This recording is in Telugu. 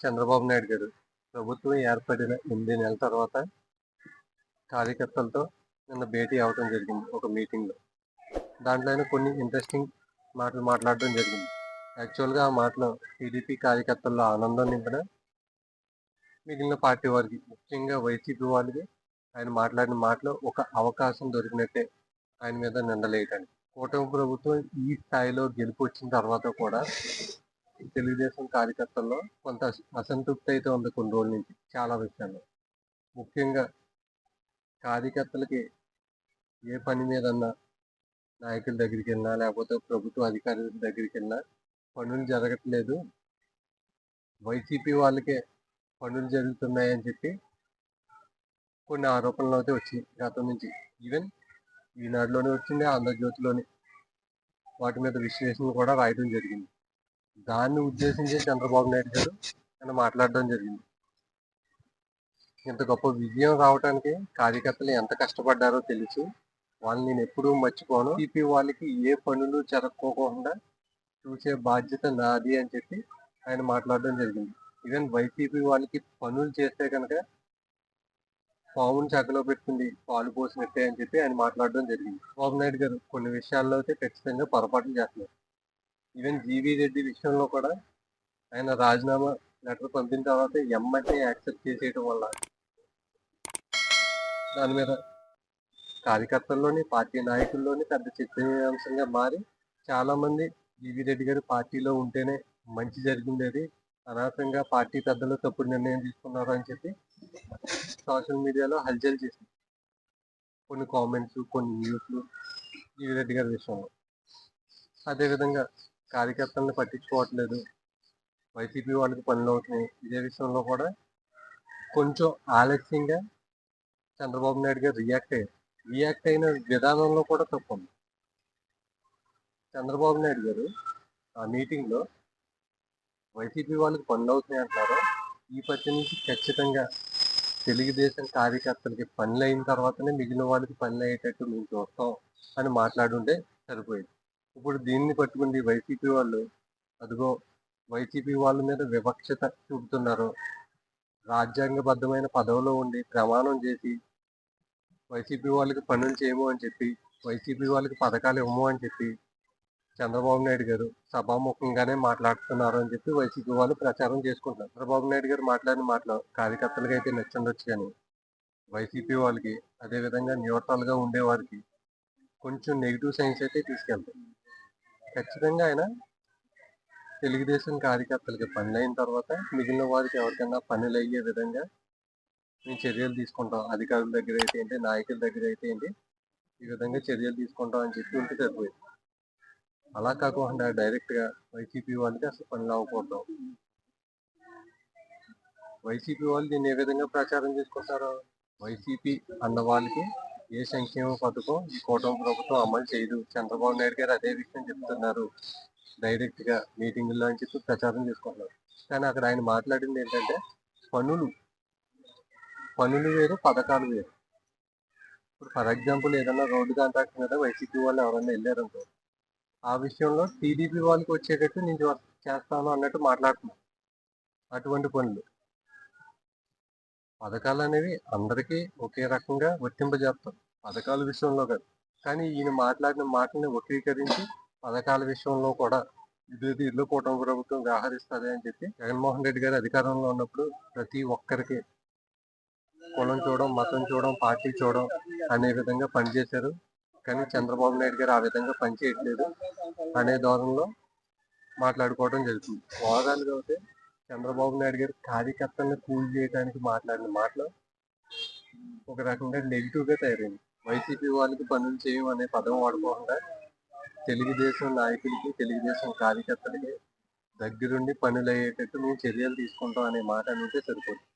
చంద్రబాబు నాయుడు గారు ప్రభుత్వం ఏర్పడిన ఎనిమిది నెలల తర్వాత కార్యకర్తలతో నిన్న భేటీ అవడం జరిగింది ఒక మీటింగ్లో. దాంట్లో ఆయన కొన్ని ఇంట్రెస్టింగ్ మాటలు మాట్లాడడం జరిగింది. యాక్చువల్గా ఆ మాటలో టీడీపీ కార్యకర్తల్లో ఆనందం నింపిన మిగిలిన పార్టీ వారికి ముఖ్యంగా వైసీపీ వాళ్ళకి ఆయన మాట్లాడిన మాటలో ఒక అవకాశం దొరికినట్టే ఆయన మీద నిందలేయటానికి కూటమి ప్రభుత్వం ఈ స్థాయిలో గెలుపు వచ్చిన తర్వాత కూడా తెలుగుదేశం కార్యకర్తల్లో కొంత అసంతృప్తి అయితే ఉంది కొన్ని రోజుల నుంచి చాలా విషయాల్లో. ముఖ్యంగా కార్యకర్తలకి ఏ పని మీదన్నా నాయకుల దగ్గరికి వెళ్ళినా లేకపోతే ప్రభుత్వ అధికారుల దగ్గరికి వెళ్ళినా పనులు జరగట్లేదు. వైసీపీ వాళ్ళకే పనులు జరుగుతున్నాయని చెప్పి కొన్ని ఆరోపణలు అయితే వచ్చాయి గతం నుంచి. ఈవెన్ ఈనాడులోనే వచ్చింది ఆంధ్రజ్యోతిలోని. వాటి మీద విశ్లేషణ కూడా రాయడం జరిగింది. దాన్ని ఉద్దేశించి చంద్రబాబు నాయుడు గారు ఆయన మాట్లాడడం జరిగింది. ఇంత గొప్ప విజయం రావడానికి కార్యకర్తలు ఎంత కష్టపడ్డారో తెలుసు. వాళ్ళని నేను ఎప్పుడూ మర్చిపోను. టీపీ వాళ్ళకి ఏ పనులు జరగకోకుండా చూసే బాధ్యత నాది అని చెప్పి ఆయన మాట్లాడడం జరిగింది. ఈవెన్ వైసీపీ వాళ్ళకి పనులు చేస్తే కనుక పాముని చక్కలో పెట్టుకుంది పాలు పోసినట్టే అని చెప్పి ఆయన మాట్లాడడం జరిగింది. బాబు నాయుడు గారు కొన్ని విషయాల్లో అయితే ఖచ్చితంగా పొరపాట్లు చేస్తున్నారు. ఈవెన్ జీవీ రెడ్డి విషయంలో కూడా ఆయన రాజీనామా లెటర్ పంపిన తర్వాత ఎమ్మటే యాక్సెప్ట్ చేసేయటం వల్ల దాని మీద కార్యకర్తల్లోని పార్టీ నాయకుల్లోని పెద్ద చర్చనీయాంశంగా మారి చాలా మంది జీవీ రెడ్డి గారు పార్టీలో ఉంటేనే మంచి జరిగిండేది అనవసరంగా పార్టీ పెద్దలు తప్పుడు నిర్ణయం తీసుకున్నారు అని చెప్పి సోషల్ మీడియాలో హల్చల్ చేసింది. కొన్ని కామెంట్స్ కొన్ని న్యూస్లు జీవీ రెడ్డి గారి విషయంలో. అదేవిధంగా కార్యకర్తలను పట్టించుకోవట్లేదు. వైసీపీ వాళ్ళకి పనులు అవుతున్నాయి ఇదే విషయంలో కూడా కొంచెం ఆలస్యంగా చంద్రబాబు నాయుడు గారు రియాక్ట్ అయ్యారు. రియాక్ట్ అయిన విధానంలో కూడా తప్పు చంద్రబాబు నాయుడు గారు ఆ మీటింగ్లో వైసీపీ వాళ్ళకి పనులు అవుతున్నాయి అంటున్నారు. ఈ పత్తి నుంచి ఖచ్చితంగా తెలుగుదేశం కార్యకర్తలకి పనులు అయిన తర్వాతనే మిగిలిన వాళ్ళకి పనులు అయ్యేటట్టు మేము చూస్తాం అని మాట్లాడుంటే సరిపోయింది. ఇప్పుడు దీన్ని పట్టుకుంది వైసీపీ వాళ్ళు. అదిగో వైసీపీ వాళ్ళ మీద వివక్షత చూపుతున్నారు. రాజ్యాంగబద్ధమైన పదవిలో ఉండి ప్రమాణం చేసి వైసీపీ వాళ్ళకి పనులు చేయము అని చెప్పి వైసీపీ వాళ్ళకి పథకాలు ఇవ్వము అని చెప్పి చంద్రబాబు నాయుడు గారు సభాముఖంగానే మాట్లాడుతున్నారు అని చెప్పి వైసీపీ వాళ్ళు ప్రచారం చేసుకుంటున్నారు. చంద్రబాబు నాయుడు గారు మాట్లాడిన మాటలు కార్యకర్తలకు అయితే నచ్చుండొచ్చు కానీ వైసీపీ వాళ్ళకి అదే విధంగా ఉండేవారికి కొంచెం నెగిటివ్ సైన్స్ అయితే తీసుకెళ్తాయి. ఖచ్చితంగా ఆయన తెలుగుదేశం కార్యకర్తలకి పనులు అయిన తర్వాత మిగిలిన వారికి ఎవరికైనా పనులు అయ్యే విధంగా మేము చర్యలు తీసుకుంటాం. అధికారుల దగ్గర అయితే ఏంటి నాయకుల దగ్గర అయితే ఏంటి ఈ విధంగా చర్యలు తీసుకుంటాం అని చెప్పి ఉంటే సరిపోయింది. అలా కాకుండా డైరెక్ట్గా వైసీపీ వాళ్ళకి అసలు పనులు అవ్వకూడదు. వైసీపీ వాళ్ళు దీన్ని ఏ విధంగా ప్రచారం చేసుకుంటారు వైసీపీ అన్న వాళ్ళకి ఏ సంక్షేమ పథకం ఈ కూటమి ప్రభుత్వం అమలు చేయదు? చంద్రబాబు నాయుడు గారు అదే విషయం చెప్తున్నారు. డైరెక్ట్గా మీటింగుల్లో అని చెప్పి ప్రచారం చేసుకుంటున్నారు. కానీ అక్కడ ఆయన మాట్లాడింది ఏంటంటే పనులు పనులు వేరు పథకాలు వేరు. ఇప్పుడు ఫర్ ఎగ్జాంపుల్ ఏదైనా రోడ్డు కాంట్రాక్ట్ మీద వైసీపీ వాళ్ళు ఎవరైనా వెళ్ళారనుకో ఆ విషయంలో టీడీపీ వాళ్ళకి వచ్చేటట్టు నేను చేస్తాను అన్నట్టు మాట్లాడుతున్నాను అటువంటి పనులు. పథకాలు అనేవి అందరికీ ఒకే రకంగా వర్తింపజేస్తాం. పథకాల విషయంలో కాదు. కానీ ఈయన మాట్లాడిన మాటల్ని వక్రీకరించి పథకాల విషయంలో కూడా ఇదే ఇల్లు కూటమి ప్రభుత్వం వ్యవహరిస్తుంది అని చెప్పి జగన్మోహన్ రెడ్డి గారు అధికారంలో ఉన్నప్పుడు ప్రతి ఒక్కరికి కులం చూడడం మతం చూడడం పార్టీ చూడడం అనే విధంగా పనిచేశారు. కానీ చంద్రబాబు నాయుడు గారు ఆ విధంగా పనిచేయట్లేదు అనే ధోరణిలో మాట్లాడుకోవడం జరుగుతుంది. వాదాలు కాబట్టి అయితే చంద్రబాబు నాయుడు గారు కార్యకర్తలను కూల్ చేయడానికి మాట్లాడిన మాటలు ఒక రకంగా నెగిటివ్గా తయారైంది. వైసీపీ వాళ్ళకి పనులు చేయం అనే పదం వాడుకోకుండా తెలుగుదేశం నాయకులకి తెలుగుదేశం కార్యకర్తలకి దగ్గరుండి పనులు అయ్యేటట్టు మేము చర్యలు తీసుకుంటాం అనే మాట అనేది సరిపోతుంది